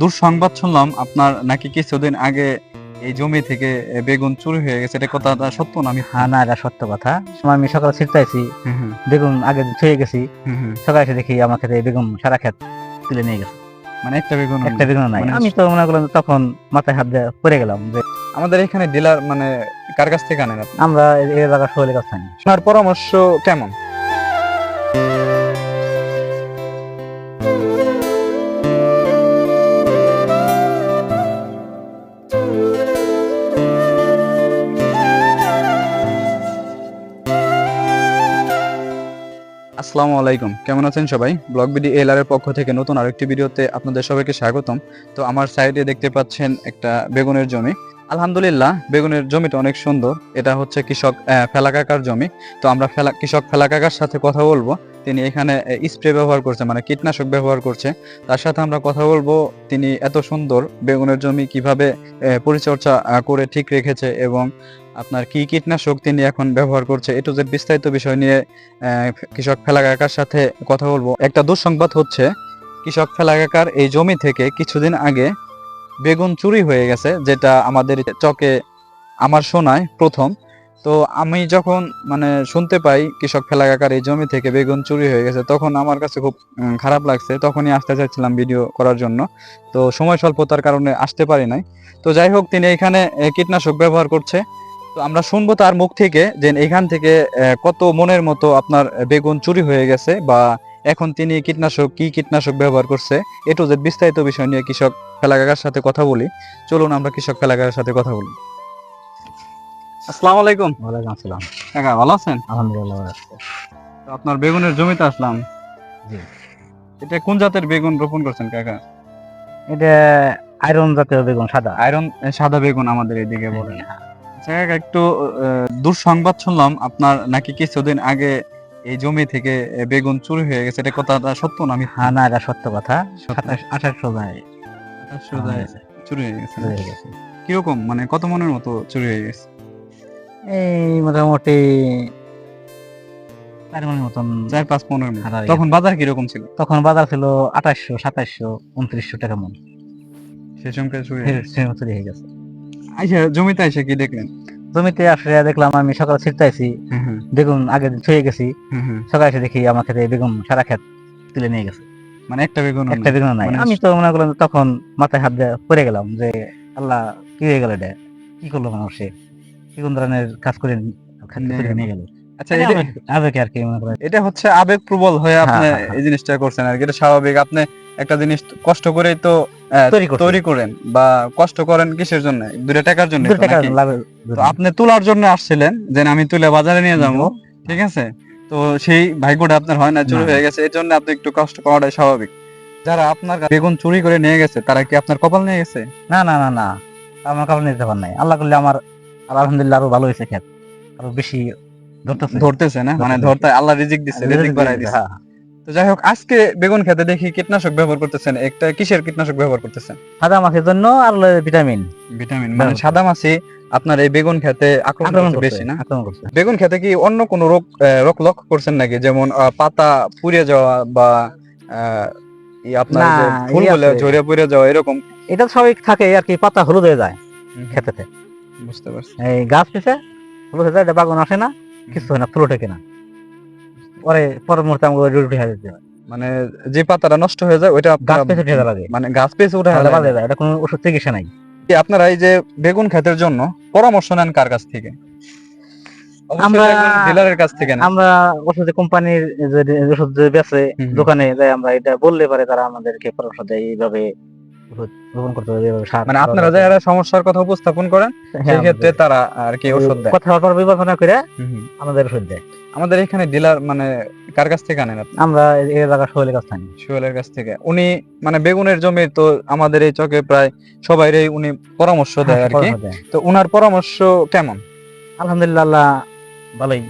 দুঃসংবাদ শুনলাম আপনার নাকি কিছুদিন আগে এই জমি থেকে বেগুন চুরি হয়ে গেছে এটা কথাটা সত্য না আমি হ্যাঁ না এটা সত্য কথা। আমি সকালে ছিটতাইছি বেগুন আগে ছুঁয়ে গেছি। সকালে এসে দেখি আমার ক্ষেতে বেগুন সারা ক্ষেত তুলে নিয়ে গেছে। মানে একটা বেগুন একটা বেগুন নাই। মানে আমি তো মনে করলাম তখন মাথায় হাত দিয়ে পড়ে গেলাম যে আমাদের এখানে ডিলার মানে কার কাছ থেকে আনেন আমরা এই জায়গা শৈলের কাছে থাকি আপনার পরামর্শ কেমন? আসসালামু আলাইকুম। কেমন আছেন সবাই? ব্লগ বিডি এলআর এর পক্ষ থেকে নতুন আরেকটি ভিডিওতে আপনাদের সবাইকে স্বাগতম। তো আমার সাইডে দেখতে পাচ্ছেন একটা বেগুনের জমি। আলহামদুলিল্লাহ, বেগুনের জমিটা অনেক সুন্দর। এটা হচ্ছে কৃষক ফেলাকাকার জমি। তো আমরা ফেলা, কৃষক ফেলাকাকার সাথে কথা বলব। তিনি এখানে স্প্রে ব্যবহার করছে মানে কীটনাশক ব্যবহার করছে। তার সাথে আমরা কথা বলব, তিনি এত সুন্দর বেগুনের জমি কীভাবে পরিচর্যা করে ঠিক রেখেছে এবং আপনার কি কীটনাশক তিনি এখন ব্যবহার করছে এটু যে বিস্তারিত বিষয় নিয়ে কৃষক ফেলাকাকার সাথে কথা বলব। একটা দুঃসংবাদ হচ্ছে, কৃষক ফেলাকাকার এই জমি থেকে কিছুদিন আগে বেগুন চুরি হয়ে গেছে, যেটা আমাদের চকে, আমার শোনায় প্রথম। তো আমি যখন মানে শুনতে পাই কৃষক ফেলাকাকার এই জমি থেকে বেগুন চুরি হয়ে গেছে, তখন আমার কাছে খুব খারাপ লাগছে। তখনই আসতে চাইছিলাম ভিডিও করার জন্য। তো সময় স্বল্পতার কারণে আসতে পারি নাই। তো যাই হোক, তিনি এখানে কীটনাশক ব্যবহার করছে। তো আমরা শুনব তার মুখ থেকে যে এখান থেকে কত মনের মতো আপনার বেগুন চুরি হয়ে গেছে বা এখন তিনি কীটনাশক, কি কীটনাশক ব্যবহার করছে। এটু যে বিস্তারিত বিষয় নিয়ে কৃষক ফেলাকাকার সাথে কথা বলি। চলুন আমরা কৃষক ফেলাকাকার সাথে কথা বলি। আসসালামু আলাইকুম। ওয়ালাইকুম আসসালাম। কাকা ভালো আছেন? আলহামদুলিল্লাহ ভালো আছি। তো আপনার বেগুনের জমিতে আসলাম। জি। এটা কোন জাতের বেগুন রোপণ করছেন কাকা? এটা আয়রন জাতীয় বেগুন সাদা। আয়রন সাদা বেগুন আমাদের এদিকে বলে। হ্যাঁ। আচ্ছা কাকা একটু দুঃসংবাদ শুনলাম আপনার নাকি কিছুদিন আগে এই জমি থেকে বেগুন চুরি হয়ে গেছে। এটা কথাটা সত্য না আমি হ্যাঁ না এটা সত্য কথা। সত্য। সাতাশ আঠাশশো যায় সোজায় চুরি হয়ে গেছে। কীরকম মানে কত মনের মতো চুরি হয়ে গেছে? এই মোটামুটি চার মনের মতন চার পাঁচ পনেরো তখন বাজার কীরকম ছিল? তখন বাজার ছিল আঠাশশো সাতাশশো উনত্রিশশো টাকা মন। সে সময় চুরি হয়ে গেছে। সেরকম চুরি গেছে। আইসা জমিতে এসে কি দেখলেন? জমিতে আসলে দেখলাম আমি সকালে ছিটতাইছি হ্যাঁ হ্যাঁ। বেগুন আগে ছুঁয়ে গেছি। হ্যাঁ। সকালে এসে দেখি আমার ক্ষেতে বেগুন সারা ক্ষেত তুলে নিয়ে গেছে। মানে একটা বেগুন একটা বেগুন নাই মানে আমি তো মনে করলাম তখন মাথায় হাত দিয়ে পড়ে গেলাম যে আল্লাহ কি হয়ে গেল এটা? কি করল মানুষ? সে কি কোন ধরনের কাজ করে নিয়ে গেল। আচ্ছা এটা আর কি মনে করেন। এটা হচ্ছে আবেগ প্রবল হয়ে আপনি হ্যাঁ, হ্যাঁ। এই জিনিসটা করছেন আর কি। এটা স্বাভাবিক। আপনি একটা জিনিস কষ্ট করেই তো তৈরি করেন বা কষ্ট করেন কিসের জন্য? দুটা টাকার জন্য তো আপনি তোলার জন্য আসছিলেন যে আমি তুলে বাজারে নিয়ে যাব ঠিক আছে? তো সেই ভাগ্যটা আপনার হয় না চুরি হয়ে গেছে। এর জন্য আপনি একটু কষ্ট পাওয়াটাই স্বাভাবিক। যারা আপনার বেগুন চুরি করে নিয়ে গেছে তারা কি আপনার কপাল নিয়ে গেছে? না না না না। আমার কাপড় নিতে পার নাই। আল্লাহ করলে আমার আলহামদুলিল্লাহ আরও ভালো হয়েছে ক্ষেত আরও বেশি ধরতেছে। না? মানে ধরতে আল্লাহ রিজিক দিচ্ছে রিজিক বাড়াই দিচ্ছে হ্যাঁ। তো যাই হোক আজকে বেগুন খেতে দেখি কীটনাশক ব্যবহার করতেছেন। একটা কিসের কীটনাশক ব্যবহার করতেছেন? সাদা মাছের জন্য আর ভিটামিন। ভিটামিন মানে সাদা মাছি আপনার এই বেগুন খেতে আক্রমণ বেশি না? আক্রমণ করছে। বেগুন খেতে কি অন্য কোনো রোগ রোগ লক্ষ্য করছেন নাকি? যেমন পাতা পুড়ে যাওয়া বা আপনার না, যে ফুল ই বলে আছে। ঝরে পুড়ে যাওয়া এরকম? এটা সবাই থাকে আর কি পাতা হলুদ হয়ে যায় খেতেতে। বুঝতে পারছি। এই গাছ পিছে হলুদ হয়ে যায় বাগান আসে না কিছু হয় না ফুলো না। পরে পরের মুহূর্তে আমাকে রুটি হয়ে হয় মানে যে পাতাটা নষ্ট হয়ে যায় ওইটা গাছ আপনারা- পেছে উঠে লাগে। মানে গাছ পেছে উঠে এটা কোনো ওষুধ চিকিৎসা নাই। আপনারা এই যে বেগুন ক্ষেতের জন্য পরামর্শ নেন কার কাছ থেকে? আমরা- ডিলারের কাছ থেকে না আমরা ওষুধ কোম্পানির যে ওষুধ যে বেচে দোকানে যাই আমরা এটা বললে পারে তারা আমাদেরকে পরামর্শ দেয় এইভাবে রোপণ করতে হবে সার মানে আপনারা যারা সমস্যার কথা উপস্থাপন করেন হ্যাঁ, সেই ক্ষেত্রে তারা আর কি ওষুধ দেয়। কথা বিবেচনা করে। আমাদের ওষুধ দেয়। আমাদের এখানে ডিলার মানে কার কাছ থেকে আনেন আপনি? আমরা এই জায়গা শৈলের কাছ থাকি সোহেলের কাছ থেকে। উনি মানে বেগুনের জমি তো আমাদের এই চকে প্রায় সবাইরই উনি পরামর্শ দেয় আর কি। তো উনার পরামর্শ কেমন? আলহামদুলিল্লাহ ভালোই।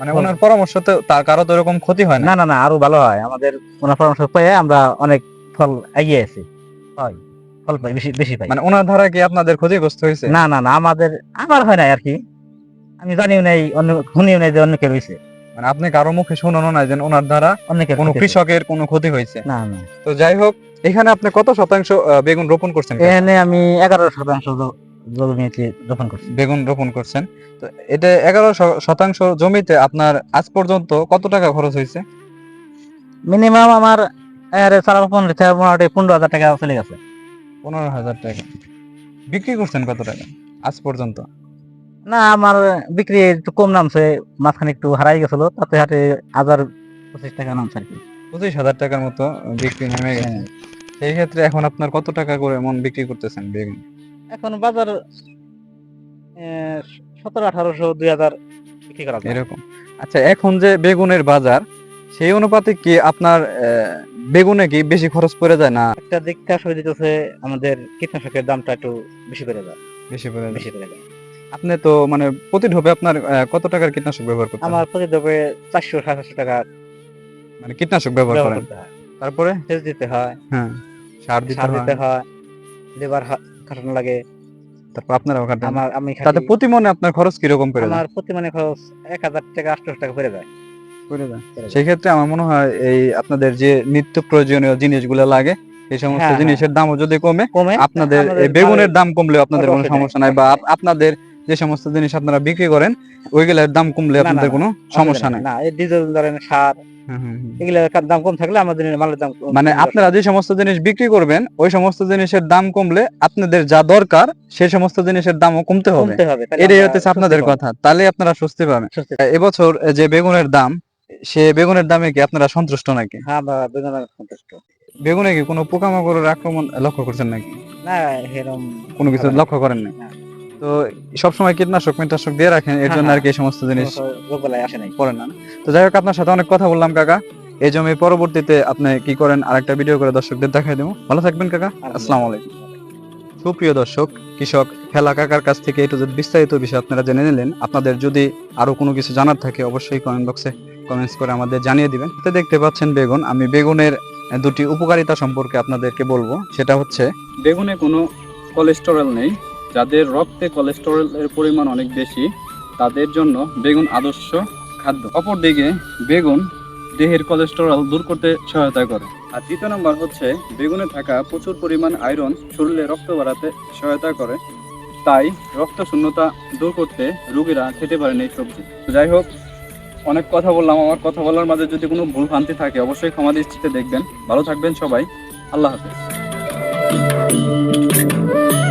মানে উনার পরামর্শ তো তার কারও তো এরকম ক্ষতি হয় না? না না না আরও ভালো হয়। আমাদের ওনার পরামর্শ পেয়ে আমরা অনেক ফল এগিয়ে আছি। পাই ফল পাই বেশি বেশি পাই। মানে ওনার ধারা কি আপনাদের ক্ষতিগ্রস্ত হয়েছে? না না না আমাদের আমার হয় নাই আর কি। আমি জানিও নাই অন্য শুনিও নাই যে অন্য কেউ হয়েছে। মানে আপনি কারও মুখে শুনানো নাই যে ওনার দ্বারা অনেকের কোনো কৃষকের কোনো ক্ষতি হয়েছে? না না। তো যাই হোক এখানে আপনি কত শতাংশ বেগুন রোপণ করছেন? এখানে আমি এগারো শতাংশ জমিতে রোপণ করছি। বেগুন রোপণ করছেন। তো এটা এগারো শতাংশ জমিতে আপনার আজ পর্যন্ত কত টাকা খরচ হয়েছে? মিনিমাম আমার এর সারা রোপণ থেকে মোটামুটি পনেরো হাজার টাকা চলে গেছে। পনেরো হাজার টাকা। বিক্রি করছেন কত টাকা? আজ পর্যন্ত? না আমার বিক্রি একটু কম নামছে মাঝখানে একটু হারাই গেছিল তাতে হাটে হাজার পঁচিশ টাকা নামছে আর কি। পঁচিশ হাজার টাকার মতো বিক্রি নেমে গেছে। হ্যাঁ। সেই ক্ষেত্রে এখন আপনার কত টাকা করে মন বিক্রি করতেছেন বেগুন? এখন বাজার সতেরো আঠারোশো দুই হাজার বিক্রি করা এরকম। আচ্ছা এখন যে বেগুনের বাজার সেই অনুপাতে কি আপনার বেগুনে কি বেশি খরচ পড়ে যায় না? একটা দিক আসলে দিতেছে আমাদের কীটনাশকের দামটা একটু বেশি করে যায়। বেশি পড়ে যায়। বেশি করে যায়। আপনি তো মানে প্রতি ঢোপে আপনার আহ, কত টাকার কীটনাশক ব্যবহার করতে হয়? আমার প্রতি দেবে চারশো সাতশো টাকা মানে কীটনাশক ব্যবহার ব্যবহার করেন? করতে হয়। তারপরে? সেচ দিতে হয়। হ্যাঁ সার দিতে সার হয় দিতে হয়। লেবার খাটানো লাগে। তারপর আপনারাও কাটেন আমার আমি তাতে প্রতি মনে আপনার খরচ কীরকম পড়ে যায় আমার প্রতি মানে খরচ এক হাজার টাকা আটশো টাকা পড়ে যায়। পড়ে যায় পড়ে যায়। সেই ক্ষেত্রে আমার মনে হয় এই আপনাদের যে নিত্য প্রয়োজনীয় জিনিসগুলো লাগে এই সমস্ত হ্যাঁ, হ্যাঁ। জিনিসের দামও যদি কমে কমে আপনাদের বেগুনের দাম কমলেও আপনাদের কোনো সমস্যা নাই বা আপনাদের যে সমস্ত জিনিস আপনারা বিক্রি করেন ওইগুলোর দাম কমলে আপনাদের কোনো সমস্যা নাই। না ডিজেল ধরেন সার। এগুলোর দাম কম থাকলে আমাদের মালের দাম মানে আপনারা যে সমস্ত জিনিস বিক্রি করবেন ওই সমস্ত জিনিসের দাম কমলে আপনাদের যা দরকার সেই সমস্ত জিনিসের দামও কমতে হবে। এটাই হচ্ছে আপনাদের কথা তাহলে আপনারা স্বস্তি পাবেন। এবছর যে বেগুনের দাম সে বেগুনের দামে কি আপনারা সন্তুষ্ট নাকি? হ্যাঁ আমরা বেদনা সন্তুষ্ট। বেগুনে কি কোনো পোকামাকড়ের আক্রমণ লক্ষ্য করছেন নাকি? না এরকম কোনো কিছু লক্ষ্য করেন না। তো সবসময় কীটনাশক মিটনাশক দিয়ে রাখেন এর হ্যাঁ, জন্য হ্যাঁ। আর কি এই সমস্ত জিনিস রোগবালাই আসে নাই। করেন না। তো যাই হোক আপনার সাথে অনেক কথা বললাম কাকা। এই জমি পরবর্তীতে আপনি কি করেন আরেকটা ভিডিও করে দর্শকদের দেখাই দেবো। ভালো থাকবেন কাকা। আসসালামু আলাইকুম। সুপ্রিয় দর্শক কৃষক ফেলা কাকার কাছ থেকে একটু বিস্তারিত বিষয় আপনারা জেনে নিলেন। আপনাদের যদি আরও কোনো কিছু জানার থাকে অবশ্যই কমেন্ট বক্সে কমেন্টস করে আমাদের জানিয়ে দিবেন। তো দেখতে পাচ্ছেন বেগুন, আমি বেগুনের দুটি উপকারিতা সম্পর্কে আপনাদেরকে বলব। সেটা হচ্ছে বেগুনে কোনো কোলেস্টেরল নেই। যাদের রক্তে কোলেস্টেরলের পরিমাণ অনেক বেশি, তাদের জন্য বেগুন আদর্শ খাদ্য। অপরদিকে বেগুন দেহের কোলেস্টেরল দূর করতে সহায়তা করে। আর দ্বিতীয় নম্বর হচ্ছে, বেগুনে থাকা প্রচুর পরিমাণ আয়রন শরীরে রক্ত বাড়াতে সহায়তা করে। তাই রক্ত শূন্যতা দূর করতে রোগীরা খেতে পারেন এই সবজি। যাই হোক অনেক কথা বললাম, আমার কথা বলার মাঝে যদি কোনো ভুল ভ্রান্তি থাকে, অবশ্যই ক্ষমা দৃষ্টিতে দেখবেন। ভালো থাকবেন সবাই। আল্লাহ হাফেজ।